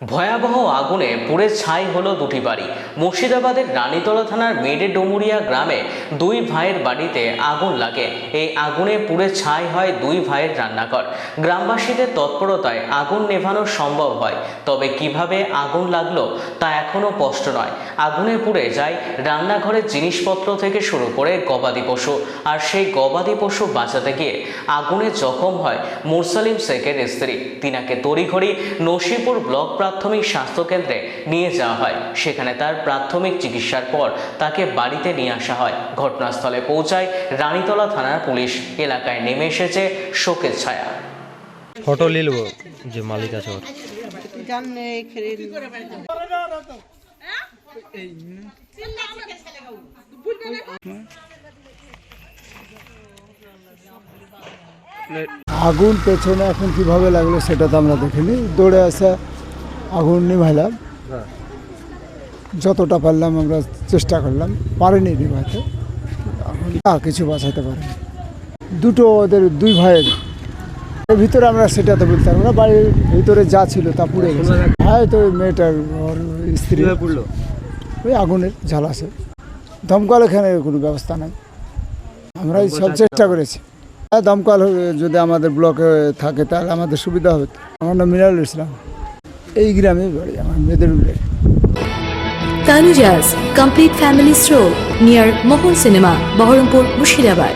ভয়াবহ আগুনে পুড়ে ছাই হলো দুটি বাড়ি। মুর্শিদাবাদের রানীতলা থানার মেডে ডুমুরিয়া গ্রামে দুই ভাইয়ের বাড়িতে আগুন লাগে। এই আগুনে পুড়ে ছাই হয় দুই ভাইয়ের রান্নাঘর। গ্রামবাসীদের তৎপরতায় আগুন নেভানো সম্ভব হয়। তবে কীভাবে আগুন লাগল তা এখনও স্পষ্ট নয়। আগুনে পুড়ে যায় রান্নাঘরের জিনিসপত্র থেকে শুরু করে গবাদি পশু। আর সেই গবাদি পশু বাঁচাতে গিয়ে আগুনে জখম হয় মুরসালিম শেখের স্ত্রী। তিনাকে তড়িঘড়ি নসিপুর ব্লক প্রাথমিক স্বাস্থ্যকেন্দ্রে নিয়ে যাওয়া হয়। সেখানে তার প্রাথমিক চিকিৎসার পর তাকে বাড়িতে নিয়ে আসা হয়। ঘটনাস্থলে পৌঁছায় রানীতলা থানার পুলিশ। এলাকায় নেমে এসেছে শোকের ছায়া। ফটো যে মালিক আছে ওর। আগুন পেছনে এখন কীভাবে লাগল সেটা তো আমরা দেখিনি। দৌড়ে আসে আগুন নিভাইলাম। যতটা পারলাম আমরা চেষ্টা করলাম পারিনি নিভাইতে আগুন কিছু বাঁচাতে পারিনি। দুটো ওদের দুই ভাইয়ের। এর ভিতরে আমরা সেটা তো বলতে পারব না বাড়ির ভিতরে যা ছিল তা পুড়ে গেছে। হ্যাঁ তো মেয়েটার ওর স্ত্রী পড়ল? ওই আগুনের ঝালাসে দমকল এখানে কোনো ব্যবস্থা নাই। আমরা সব চেষ্টা করেছি। হ্যাঁ দমকল যদি আমাদের ব্লকে থাকে তাহলে আমাদের সুবিধা হবে। আমার নাম মিনারুল ইসলাম। এই গ্রামে বাড়ি আমার মেদিনীপুরে Tanuja's complete family store near Mohan cinema Baharampur Murshidabad.